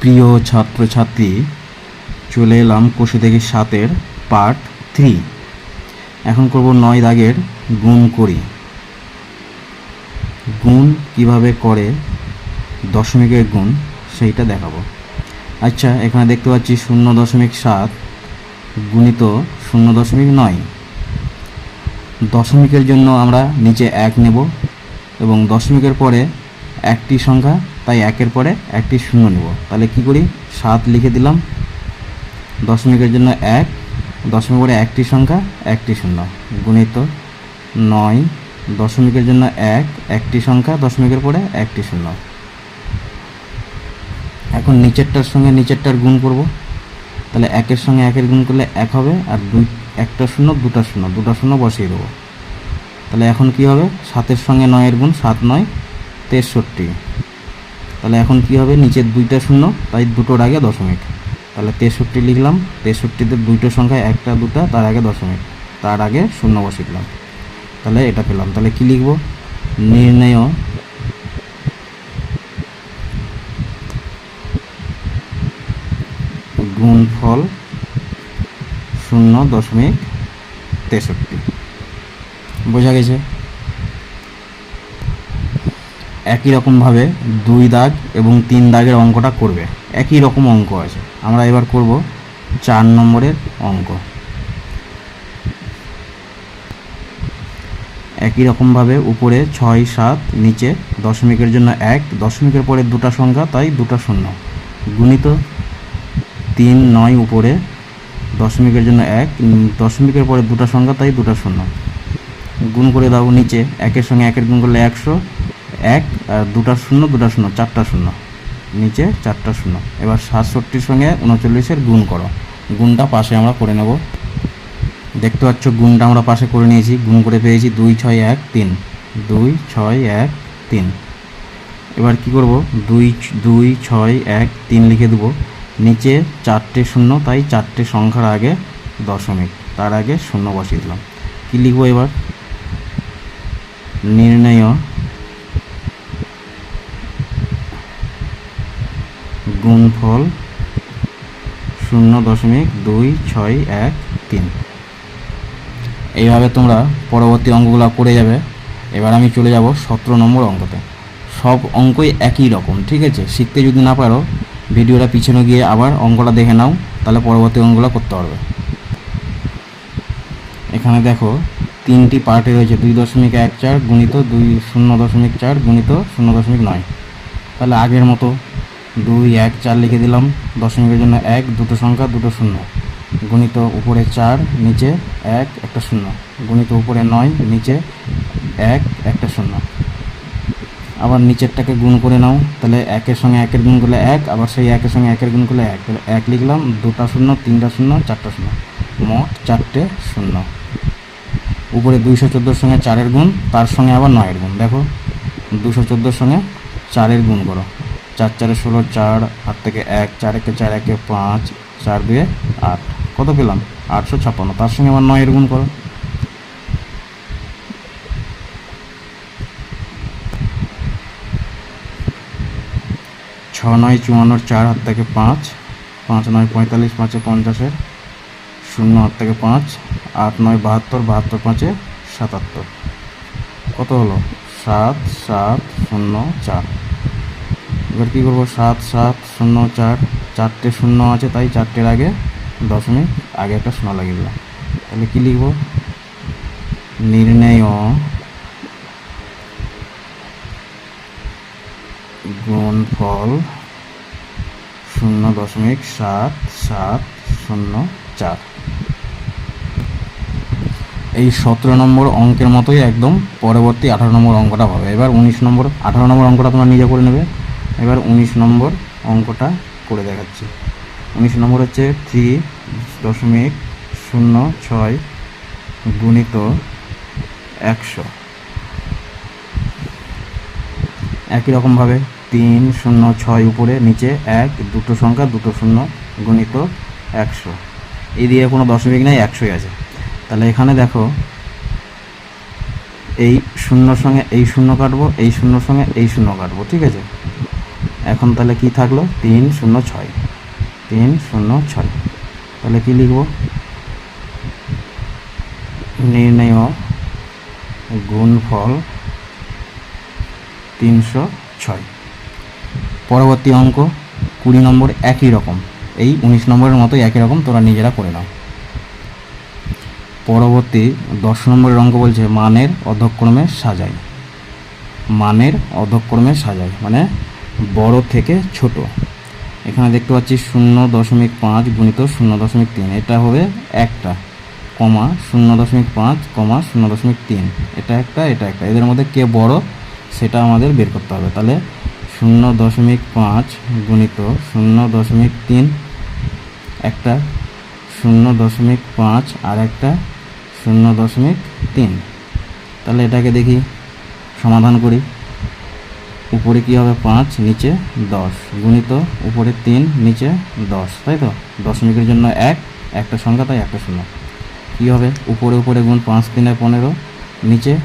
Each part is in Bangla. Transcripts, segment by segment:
প্রিয় ছাত্রছাত্রী, চলে এলাম কোষে থেকে সাতের পার্ট থ্রি এখন করব নয় দাগের গুণ করি। গুণ কীভাবে করে? দশমিকের গুণ, সেইটা দেখাবো। আচ্ছা এখানে দেখতে পাচ্ছি শূন্য দশমিক সাত গুণিত শূন্য দশমিক নয়। দশমিকের জন্য আমরা নিচে এক নেব এবং দশমিকের পরে একটি সংখ্যা তাই একের পরে একটি শূন্য নেব। তাহলে কি করি? সাত লিখে দিলাম। দশমিকের জন্য এক দশমিক পরে একটি সংখ্যা, একটি শূন্য। গুণিত নয়, দশমিকের জন্য এক, একটি সংখ্যা, দশমিকের পরে একটি শূন্য। এখন নিচেরটার সঙ্গে নিচেরটার গুণ করব। তাহলে একের সঙ্গে একের গুণ করলে এক হবে, আর দুই, একটা শূন্য, দুটা শূন্য দুটা শূন্য বসিয়ে দেবো। তাহলে এখন কি হবে? সাতের সঙ্গে নয়ের গুণ সাত নয়, তেষট্টি। তাহলে এখন কি হবে? নিচের দুইটা শূন্য, তাই দুটোর আগে দশমিক। তাহলে তেষট্টি লিখলাম, তেষট্টিতে দুইটো সংখ্যায় একটা, দুটা, তার আগে দশমিক। তার আগে শূন্য বসিয়ে দিলাম। তাহলে এটা পেলাম। তাহলে কি লিখব? নির্ণয়। গুণফল শূন্য দশমিক তেষট্টি। বোঝা গেছে? একই রকমভাবে দুই দাগ এবং তিন দাগের অঙ্কটা করবে। একই রকম অঙ্ক আছে। আমরা এবার করব চার নম্বরের অঙ্ক। একই রকমভাবে উপরে ছয়, সাত, নিচে দশমিকের জন্য এক, দশমিকের পরে দুটা সংখ্যা, তাই দুটা শূন্য। গুণিত তিন, নয় উপরে দশমিকের জন্য এক, দশমিকের পরে দুটা সংখ্যা, তাই দুটা শূন্য। গুণ করে দাও নিচে। একের সঙ্গে একের গুণ করলে একশো। এক, আর দুটা শূন্য দুটা শূন্য, চারটা শূন্য। নিচে চারটা শূন্য। এবার সাতষট্টির সঙ্গে উনচল্লিশের গুণ করো। গুণটা পাশে আমরা করে নেব। দেখতে পাচ্ছ, গুণটা আমরা পাশে করে নিয়েছি। গুণ করে পেয়েছি দুই, ছয়, এক, তিন। দুই, ছয়, এক, তিন। এবার কি করব? দুই দুই, ছয়, এক, তিন লিখে দেবো। নিচে চারটে শূন্য, তাই চারটে সংখ্যার আগে দশমিক। তার আগে শূন্য বসিয়ে দিলাম। কী লিখব এবার? নির্ণয় গুণফল শূন্য দশমিক দুই ছয় এক তিন। এইভাবে তোমরা পরবর্তী অঙ্কগুলো করে যাবে। এবার আমি চলে যাব সতেরো নম্বর অঙ্কতে। সব অঙ্কই একই রকম, ঠিক আছে? শিখতে যদি না পারো, ভিডিওটা পিছনে গিয়ে আবার অঙ্কটা দেখে নাও, তাহলে পরবর্তী অঙ্কগুলো করতে পারবে। এখানে দেখো, তিনটি পার্টে রয়েছে, দুই দশমিক এক চার গুণিত দুই শূন্য দশমিক চার গুণিত শূন্য দশমিক নয়। তাহলে আগের মতো দুই এক চার লিখে দিলাম। দশমিকের জন্য এক, দুটো সংখ্যা, দুটো শূন্য। গুণিত উপরে চার, নিচে এক, একটা শূন্য। গুণিত উপরে নয়, নিচে এক, একটা শূন্য। আবার নিচেরটাকে গুণ করে নাও। তাহলে একের সঙ্গে একের গুণ করলে এক, আবার সেই একের সঙ্গে একের গুণ করলে এক। তাহলে এক লিখলাম, দুটা শূন্য, তিনটা শূন্য, চারটা শূন্য। মোট চারটে শূন্য। উপরে দুইশো চোদ্দোর সঙ্গে চারের গুণ, তার সঙ্গে আবার নয়ের গুণ। দেখো, দুশো চোদ্দোর সঙ্গে চারের গুণ করো। চার চারে ষোলো, চার হাত থেকে এক, চার একে চার, একে পাঁচ, চার দুয়ে আট। কত পেলাম? আটশো ছাপ্পান্ন। তার সঙ্গে আবার নয়ের গুণ করো। ছ, নয় চুয়ান্নর চার হাত থেকে পাঁচ পাঁচ, নয়, পঁয়তাল্লিশ, পাঁচে পঞ্চাশের, শূন্য হাত থেকে পাঁচ, আট, নয়, বাহাত্তর বাহাত্তর, পাঁচে সাতাত্তর। কত হলো? সাত সাত, শূন্য, চার। এবার কী করব? সাত সাত, শূন্য, চার। চারটে শূন্য আছে, তাই চারটের আগে দশমিক, আগে একটা শূন্য লাগিয়ে দিলাম। তাহলে কী লিখব? নির্ণয় গুণফল শূন্য দশমিক সাত সাত, শূন্য, চার। এই সতেরো নম্বর অঙ্কের মতোই একদম পরবর্তী আঠারো নম্বর অঙ্কটা হবে। এবার উনিশ নম্বর, আঠারো নম্বর অঙ্কটা তোমরা নিজে করে নেবে। এবার উনিশ নম্বর অঙ্কটা করে দেখাচ্ছি। উনিশ নম্বর হচ্ছে থ্রি দশমিক শূন্য ছয় গুণিত একশো। একই রকমভাবে তিন শূন্য ছয় উপরে নিচে এক, দুটো সংখ্যা, দুটো শূন্য গুণিত একশো। এই দিয়ে কোনো দশমিক নেই, একশোই আছে। তাহলে এখানে দেখো, এই শূন্যর সঙ্গে এই শূন্য কাটবো, এই শূন্যর সঙ্গে এই শূন্য কাটবো, ঠিক আছে? এখন তাহলে কি থাকল? তিন শূন্য ছয়। তিন শূন্য ছয়। তাহলে কি লিখব? নির্ণয় গুণফল তিনশো ছয়। পরবর্তী অঙ্ক, কুড়ি নম্বর একই রকম। এই উনিশ নম্বরের মতো একই রকম তোরা নিজেরা করে নাও। পরবর্তী দশ নম্বরের অঙ্ক বলছে, মানের অধক্রমে সাজাই। মানের অধক্রমে সাজাই মানে বড় থেকে ছোট। এখানে দেখতে পাচ্ছি শূন্য দশমিক পাঁচ গুণিত শূন্য দশমিক তিন। এটা হবে একটা, কমা শূন্য দশমিক পাঁচ, কমা শূন্য দশমিক তিন। এটা একটা এটা একটা। এদের মধ্যে কে বড়, সেটা আমাদের বের করতে হবে। তাহলে শূন্য দশমিক পাঁচ গুণিত শূন্য দশমিক তিন, একটা, শূন্য দশমিক পাঁচ আর একটা, শূন্য দশমিক তিন। তাহলে এটাকে দেখি, সমাধান করি। উপরে কী হবে? পাঁচ, নিচে দশ। গুণিত উপরে তিন, নিচে দশ। তাই তো? দশমিকের জন্য এক, একটা সংখ্যা তাই একটা শূন্য। কী হবে? উপরে উপরে গুণ পাঁচ, তিনে পনেরো, নিচে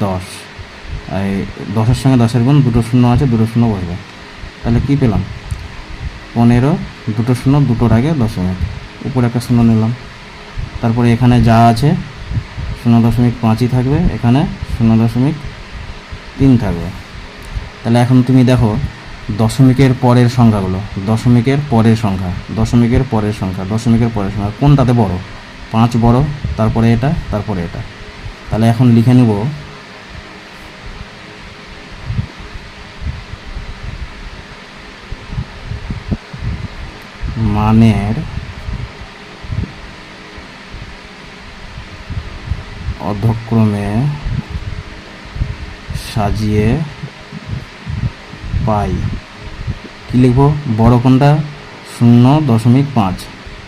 দশ। এই দশের সঙ্গে দশের গুণ, দুটো শূন্য আছে, দুটো শূন্য বসবে। তাহলে কি পেলাম? পনেরো, দুটো শূন্য, দুটোর আগে দশমিক। উপরে একটা শূন্য নিলাম। তারপরে এখানে যা আছে, শূন্য দশমিক পাঁচই থাকবে। এখানে শূন্য দশমিক তিন থাকবে। তাহলে এখন তুমি দেখো, দশমিকের পরের সংখ্যাগুলো, দশমিকের পরের সংখ্যা, দশমিকের পরের সংখ্যা, দশমিকের পরের সংখ্যা, কোনটাতে বড়? পাঁচ বড়, তারপরে এটা তারপরে এটা। তাহলে এখন লিখে নিব, মানের অধক্রমে সাজিয়ে পাই কী লিখব বড় কোনটা শূন্য দশমিক পাঁচ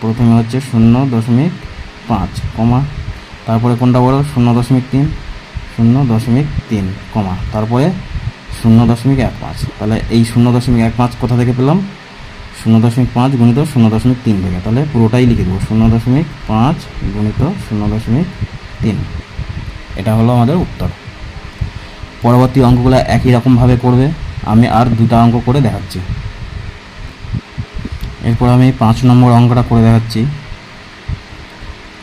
প্রথমে হচ্ছে শূন্য দশমিক পাঁচ কমা তারপরে কোনটা বড় শূন্য দশমিক তিন শূন্য দশমিক তিন কমা তারপরে শূন্য দশমিক এক পাঁচ তাহলে এই শূন্য দশমিক এক পাঁচ কোথা থেকে পেলাম শূন্য দশমিক পাঁচ গুণিত শূন্য দশমিক তিন থেকে তাহলে পুরোটাই লিখে দেবো শূন্য দশমিক পাঁচ গুণিত শূন্য দশমিক তিন এটা হলো আমাদের উত্তর পরবর্তী অঙ্কগুলো একই রকমভাবে করবে আমি আর দুটা অঙ্ক করে দেখাচ্ছি। এরপর আমি পাঁচ নম্বর অঙ্কটা করে দেখাচ্ছি।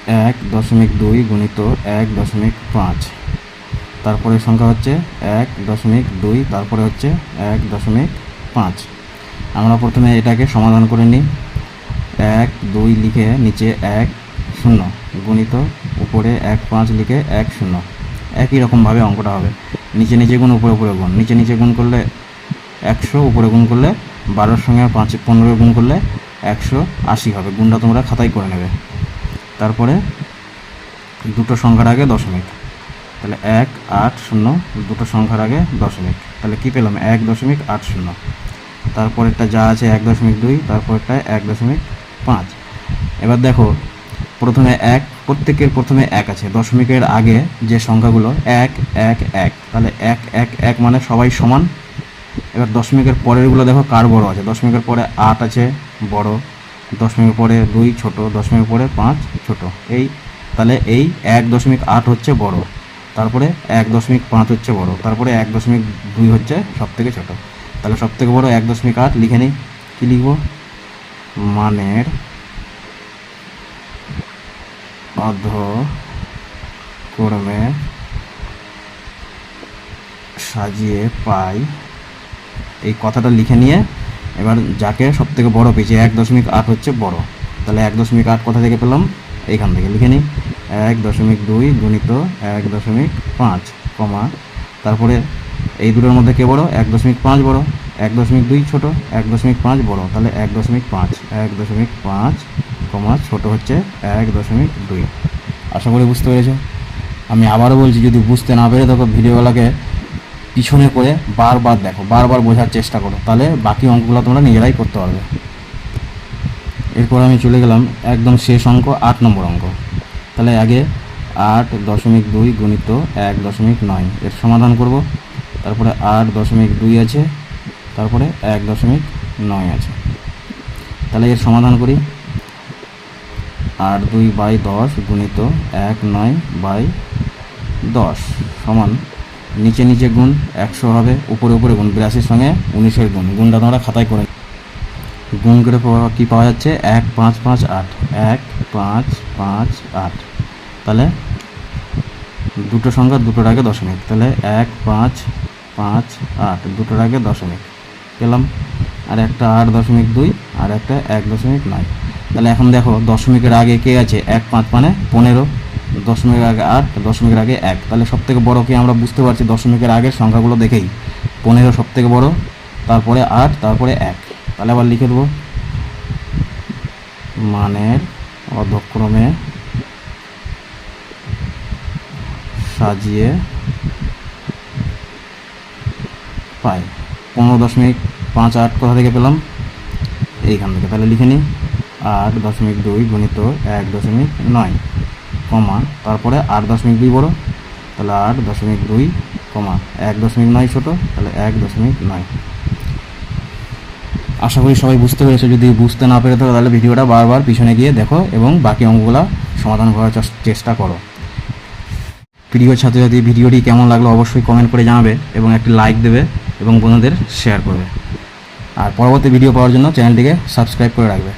এক দশমিক দুই গুণিত এক দশমিক পাঁচ। তারপরে সংখ্যা হচ্ছে এক দশমিক দুই, তারপরে হচ্ছে এক দশমিক পাঁচ। আমরা প্রথমে এটাকে সমাধান করে নিই। এক দুই লিখে নিচে এক শূন্য গুণিত উপরে এক পাঁচ লিখে এক শূন্য। একই রকমভাবে অঙ্কটা হবে। নিচে নিচে গুণ, উপরে উপরে গুণ। নিচে নিচে গুণ করলে একশো উপরে গুণ করলে বারোর সঙ্গে পাঁচ পনেরো গুণ করলে একশো আশি হবে। গুণটা তোমরা খাতায় করে নেবে। তারপরে দুটো সংখ্যার আগে দশমিক। তাহলে এক, আট, শূন্য, দুটো সংখ্যার আগে দশমিক। তাহলে কী পেলাম? এক দশমিক আট শূন্য। তারপরেরটা যা আছে এক দশমিক দুই তারপরটা এক দশমিক পাঁচ। এবার দেখো, প্রথমে এক, প্রত্যেকের প্রথমে এক আছে। দশমিকের আগে যে সংখ্যাগুলো, এক এক এক। তাহলে এক এক এক মানে সবাই সমান। এবার দশমিকের পরেরগুলো দেখো কার বড় আছে? দশমিকের পরে আট আছে, বড়। দশমিকের পরে দুই, ছোট। দশমিকের পরে পাঁচ, ছোট। এই, তাহলে এই এক দশমিক আট হচ্ছে বড়। তারপরে এক দশমিক পাঁচ হচ্ছে বড়। তারপরে এক দশমিক দুই হচ্ছে সব থেকে ছোট। তাহলে সব থেকে বড় এক দশমিক আট লিখে নিই। কী লিখব? মানের অধ সাজিয়ে পাই এই কথাটা লিখে নিয়ে এবার যাকে সব থেকে বড় পেয়েছি এক দশমিক আট হচ্ছে বড় তাহলে এক দশমিক আট কোথা থেকে পেলাম এইখান থেকে লিখে নিই এক দশমিক দুই গুণিত এক দশমিক পাঁচ কমা তারপরে এই দুটোর মধ্যে কে বড় এক দশমিক পাঁচ বড় এক দশমিক দুই ছোট এক দশমিক পাঁচ বড় তাহলে এক দশমিক পাঁচ এক দশমিক পাঁচ কমা ছোট হচ্ছে এক দশমিক দুই আশা করি বুঝতে পেরেছ আমি আবারও বলছি যদি বুঝতে না পেরে তখন ভিডিওগুলোকে পিছনে করে বারবার দেখো, বারবার বোঝার চেষ্টা করো, তাহলে বাকি অঙ্কগুলো তোমরা নিজেরাই করতে পারবে। এরপর আমি চলে গেলাম একদম শেষ অঙ্ক, আট নম্বর অঙ্ক। তাহলে আগে আট দশমিক দুই গুণিত এক দশমিক নয়, এর সমাধান করব। তারপরে আট দশমিক দুই আছে, তারপরে এক দশমিক নয় আছে। তাহলে এর সমাধান করি। আট দুই বাই দশ গুণিত এক নয় বাই দশ, সমান নিচে নিচে গুণ, একশো হবে, উপরে উপরে গুণ, বিরাশির সঙ্গে উনিশের গুণ। গুণটা তোমরা খাতায় করে গুণ করে কী পাওয়া যাচ্ছে? এক, পাঁচ পাঁচ, আট। এক, পাঁচ পাঁচ, আট। তাহলে দুটো সংখ্যা দুটোর আগে দশমিক। তাহলে এক, পাঁচ পাঁচ, আট। দুটোর আগে দশমিক। পেলাম। আর একটা আট দশমিক দুই, আর একটা এক দশমিক নয়। তাহলে এখন দেখো, দশমিকের আগে কে আছে? এক, পাঁচ মানে পনেরো। দশমিকের আগে আট, দশমিকের আগে এক। তাহলে সব থেকে বড়ো কি আমরা বুঝতে পারছি দশমিকের আগের সংখ্যাগুলো দেখেই। পনেরো সব থেকে বড়ো, তারপরে আট, তারপরে এক। তাহলে আবার লিখে দেবো। মানের অধক্রমে সাজিয়ে পাই। পনেরো দশমিক পাঁচ আট কোথা থেকে পেলাম? এইখান থেকে। তাহলে লিখে নিই। আট দশমিক দুই গুণিত এক দশমিক নয়। কমা তারপরে আট দশমিক দুই বড়, তাহলে আট দশমিক দুই কমা এক দশমিক নয় ছোটো, তাহলে এক দশমিক নয়। আশা করি সবাই বুঝতে পেরেছ, যদি বুঝতে না পেরে থাকো তাহলে ভিডিওটা বারবার পিছনে গিয়ে দেখো এবং বাকি অঙ্কগুলো সমাধান করার চেষ্টা করো। প্রিয় ছাত্রছাত্রী, ভিডিওটি কেমন লাগল অবশ্যই কমেন্ট করে জানাবে এবং একটি লাইক দেবে এবং বন্ধুদের শেয়ার করবে। আর পরবর্তী ভিডিও পাওয়ার জন্য চ্যানেলটিকে সাবস্ক্রাইব করে রাখবে।